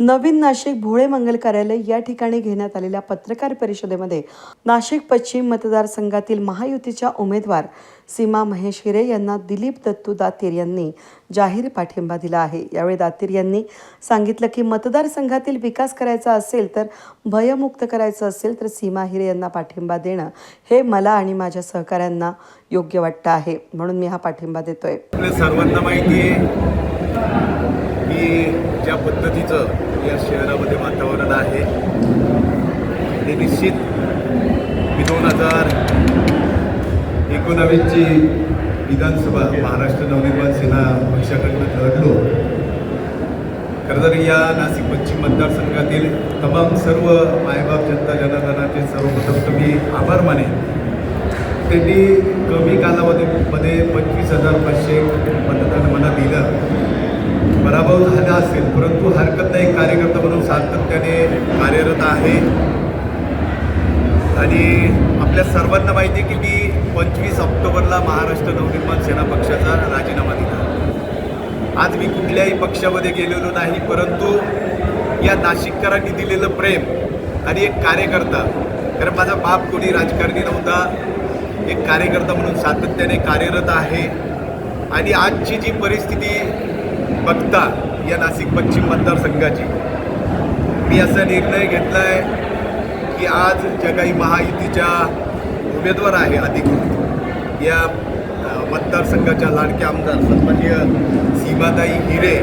नवीन नाशिक भोळे मंगल कार्यालय या ठिकाणी घेण्यात आलेल्या पत्रकार परिषदेमध्ये नाशिक पश्चिम मतदारसंघातील महायुतीच्या उमेदवार सीमा महेश हिरे यांना दिलीप दत्तू दातीर यांनी जाहीर पाठिंबा दिला आहे. यावेळी दातीर यांनी सांगितलं की मतदारसंघातील विकास करायचा असेल तर भयमुक्त करायचं असेल तर सीमा हिरे यांना पाठिंबा देणं हे मला आणि माझ्या सहकाऱ्यांना योग्य वाटतं आहे. म्हणून मी हा पाठिंबा देतोय. सर्वांना माहिती आहे की ज्या पद्धतीचं या शहरामध्ये वातावरण आहे. ते निश्चित मी दोन हजार एकोणावीसची विधानसभा महाराष्ट्र नवनिर्माण सेना पक्षाकडनं लढलो. खरं तर या नाशिक पश्चिम मतदारसंघातील तमाम सर्व मायबाप जनता जनार्दनाचे सर्वप्रथम तुम्ही आभार मानेन. त्यांनी कमी कालावधीमध्ये पंचवीस हजार पाचशे मतदान मला दिलं. पराभव झाला असेल परंतु हरकत नाही. कार्यकर्ता म्हणून सातत्याने कार्यरत आहे. आणि आपल्या सर्वांना माहिती आहे की मी पंचवीस ऑक्टोबरला महाराष्ट्र नवनिर्माण सेना पक्षाचा राजीनामा दिला. आज मी कुठल्याही पक्षामध्ये गेलेलो नाही परंतु या नाशिककरांनी दिलेलं प्रेम आणि एक कार्यकर्ता कारण माझा बाप कोणी राजकारणी नव्हता एक कार्यकर्ता म्हणून सातत्याने कार्यरत आहे. आणि आजची जी परिस्थिती बघता या नाशिक पश्चिम मतदारसंघाची. मी असा निर्णय घेतला आहे की आज ज्या काही महायुतीच्या उमेदवार आहे अधिकृत. या मतदारसंघाच्या लाडक्या आमदार सन्मान्य सीमाताई हिरे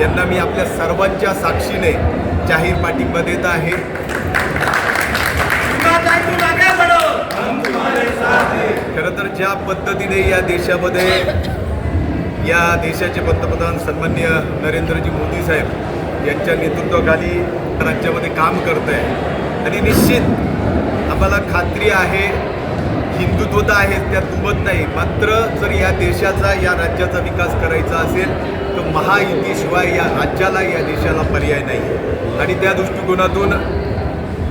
यांना मी आपल्या सर्वांच्या साक्षीने जाहीर पाठिंबा देत आहे. खरं तर ज्या पद्धतीने या देशामध्ये या देशाचे पंतप्रधान सन्मान्य नरेंद्रजी मोदी साहेब यांच्या नेतृत्वाखाली राज्यामध्ये काम करत आहे. आणि निश्चित आम्हाला खात्री आहे हिंदुत्व तर आहे त्या दुमत नाही. मात्र जर या देशाचा या राज्याचा विकास करायचा असेल तर महायुतीशिवाय या राज्याला या देशाला पर्याय नाही. आणि त्या दृष्टिकोनातून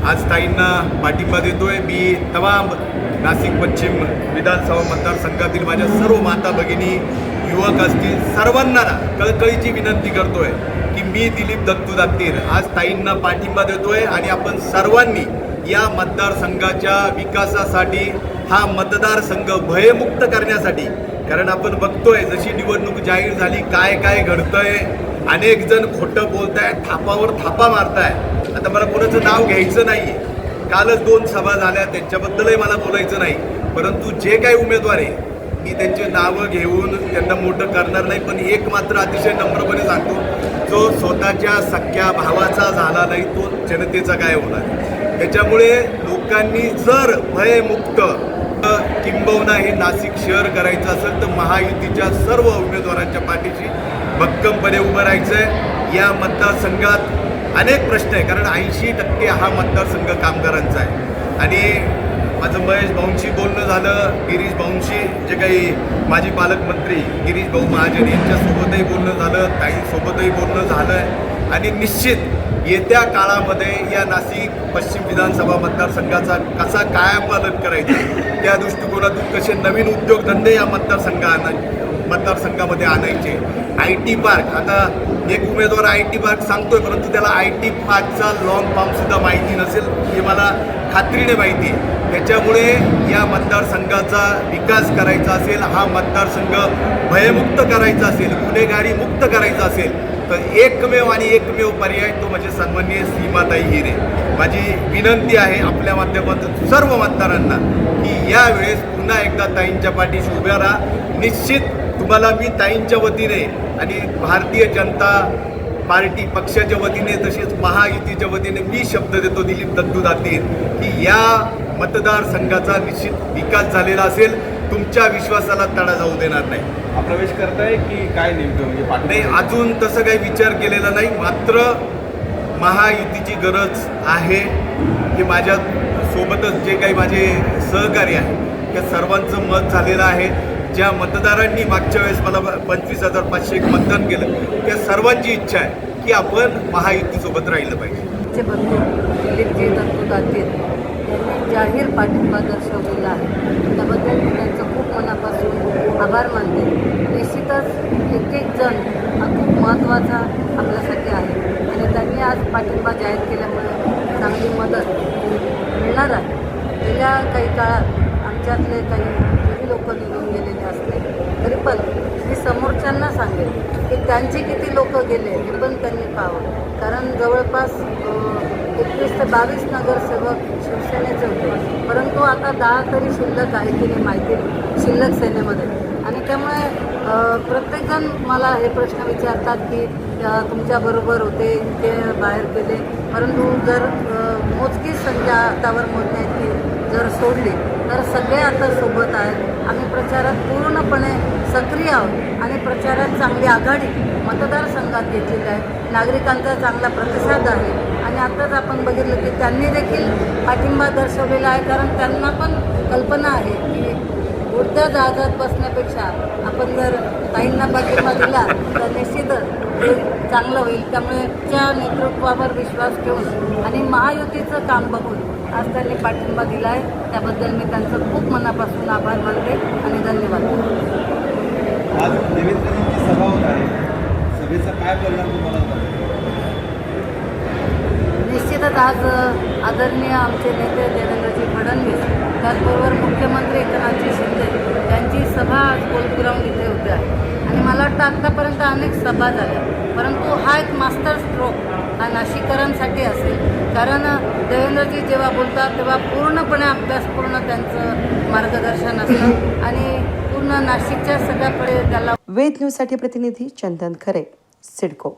आज ताईंना पाठिंबा देतोय. मी तमाम नाशिक पश्चिम विधानसभा मतदारसंघातील माझ्या सर्व माता भगिनी युवक असतील सर्वांना ना कळकळीची विनंती करतोय की मी दिलीप दत्तू दातीर आज ताईंना पाठिंबा देतोय आणि आपण सर्वांनी या मतदारसंघाच्या विकासासाठी हा मतदारसंघ भयमुक्त करण्यासाठी कारण आपण बघतोय जशी निवडणूक जाहीर झाली काय काय घडतंय अनेक जण खोटं बोलताय थापावर थापा मारताय. आता मला कोणाचं नाव घ्यायचं नाही कालच दोन सभा झाल्या त्यांच्याबद्दलही मला बोलायचं नाही. परंतु जे काही उमेदवार आहे मी त्यांची नावं घेऊन त्यांना मोठं करणार नाही पण एक मात्र अतिशय नम्रपणे सांगतो जो स्वतःच्या सख्या भावाचा झाला नाही तो जनतेचा काय होणार त्याच्यामुळे लोकांनी जर भयमुक्त किंबवना किंबहुना हे नाशिक शहर करायचं असेल तर महायुतीच्या सर्व उमेदवारांच्या पाठीशी भक्कमपणे उभं राहायचं आहे या मतदारसंघात अनेक प्रश्न आहे कारण ऐंशी टक्के हा मतदारसंघ कामगारांचा आहे. आणि माझं महेश भाऊंशी बोलणं झालं गिरीश भाऊंशी जे काही माजी पालकमंत्री गिरीश भाऊ महाजन यांच्यासोबतही बोलणं झालं ताईंसोबतही बोलणं झालं आहे आणि निश्चित येत्या काळामध्ये या नाशिक पश्चिम विधानसभा मतदारसंघाचा कसा कायापालट करायचा त्या दृष्टिकोनातून कसे नवीन उद्योगधंदे या मतदारसंघांना मतदारसंघामध्ये आणायचे. I T park. आता एक उमेदवार आय टी पार्क सांगतोय परंतु त्याला आय टी पार्कचा लॉंग फॉर्मसुद्धा माहिती नसेल हे मला खात्रीने माहिती आहे. त्याच्यामुळे या मतदारसंघाचा विकास करायचा असेल हा मतदारसंघ भयमुक्त करायचा असेल गुन्हेगारी मुक्त करायचा असेल तर एकमेव आणि एकमेव पर्याय तो म्हणजे सन्माननीय सीमाताई हिरे. माझी विनंती आहे आपल्या माध्यमातून सर्व मतदारांना की यावेळेस पुन्हा एकदा ताईंच्या पाठीशी उभ्या राहा. निश्चित तुम्हाला मी ताईंच्या वतीने आणि भारतीय जनता पार्टी पक्षाच्या वतीने तसेच महायुतीच्या वतीने मी शब्द देतो दिलीप दत्तू दातीर की या मतदारसंघाचा निश्चित विकास झालेला असेल तुमच्या विश्वासाला तडा जाऊ देणार नाही. हा प्रवेश करताय की काय नेमकं म्हणजे नाही अजून तसं काही विचार केलेला नाही मात्र महायुतीची गरज आहे. की माझ्या सोबतच जे काही माझे सहकारी आहे त्या सर्वांचं मत झालेलं आहे. ज्या मतदारांनी मागच्या वेळेस मला पंचवीस हजार पाचशे एक मतदान केलं त्या सर्वांची इच्छा आहे की आपण महायुतीसोबत राहिलं पाहिजे. बंधू दिलीपजी दत्तू दातीर जाहीर पाठिंबा दर्शवलेला आहे. त्याबद्दल मी त्यांचं खूप मनापासून आभार मानते. निश्चितच एक एक जण हा खूप महत्त्वाचा आपल्यासाठी आहे. आणि त्यांनी आज आज पाठिंबा जाहीर केल्यामुळे चांगली मदत मिळणार आहे. गेल्या काही काळात आमच्यातले काही जरी लोक निघून गेलेले असले तरी पण मी समोरच्यांना सांगेन की त्यांचे किती लोक गेले हे पण त्यांनी पाहावं. कारण जवळपास एकवीस ते बावीस नगरसेवक शिवसेनेचे होते. परंतु आता दहा तरी शिल्लक आहे की नाही माहिती शिल्लक सेनेमध्ये. आणि त्यामुळे प्रत्येकजण मला हे प्रश्न विचारतात की तुमच्याबरोबर होते ते बाहेर गेले. परंतु जर मोजकीच संख्या हातावर मोजण्याची जर सोडली तर सगळे आता सोबत आहेत. आम्ही प्रचारात पूर्ण सक्रिय आहोत आणि प्रचारात चांगली आघाडी मतदारसंघात घेतलेली आहे. नागरिकांचा चांगला प्रतिसाद आहे. आणि आत्ताच आपण बघितलं की त्यांनी देखील पाठिंबा दर्शवलेला आहे. कारण त्यांना पण कल्पना आहे की उडत्या जहाजात बसण्यापेक्षा आपण जर ताईंना पाठिंबा दिला तर निश्चितच हे चांगलं होईल. त्यामुळे त्या नेतृत्वावर विश्वास ठेवून आणि महायुतीचं काम बघून आज त्यांनी पाठिंबा दिला आहे. त्याबद्दल मी त्यांचं खूप मनापासून आभार मानते आणि धन्यवाद. आज देवेंद्रजींची सभा होत आहे. सभेचा काय परिणाम तुम्हाला निश्चितच आज आदरणीय आमचे नेते देवेंद्रजी फडणवीस त्याचबरोबर मुख्यमंत्री एकनाथजी शिंदे यांची सभा आज कोल्ड इथे होते आहे. आणि मला वाटतं आत्तापर्यंत अनेक सभा झाल्या. परंतु हा एक मास्टर स्ट्रोक हा नाशिककरांसाठी असेल. कारण देवेंद्रजी जेव्हा बोलतात तेव्हा पूर्णपणे अभ्यासपूर्ण त्यांचं मार्गदर्शन असतं. आणि पूर्ण नाशिकच्या सगळ्याकडे त्याला वेद न्यूजसाठी प्रतिनिधी चंदन खरे सिडको.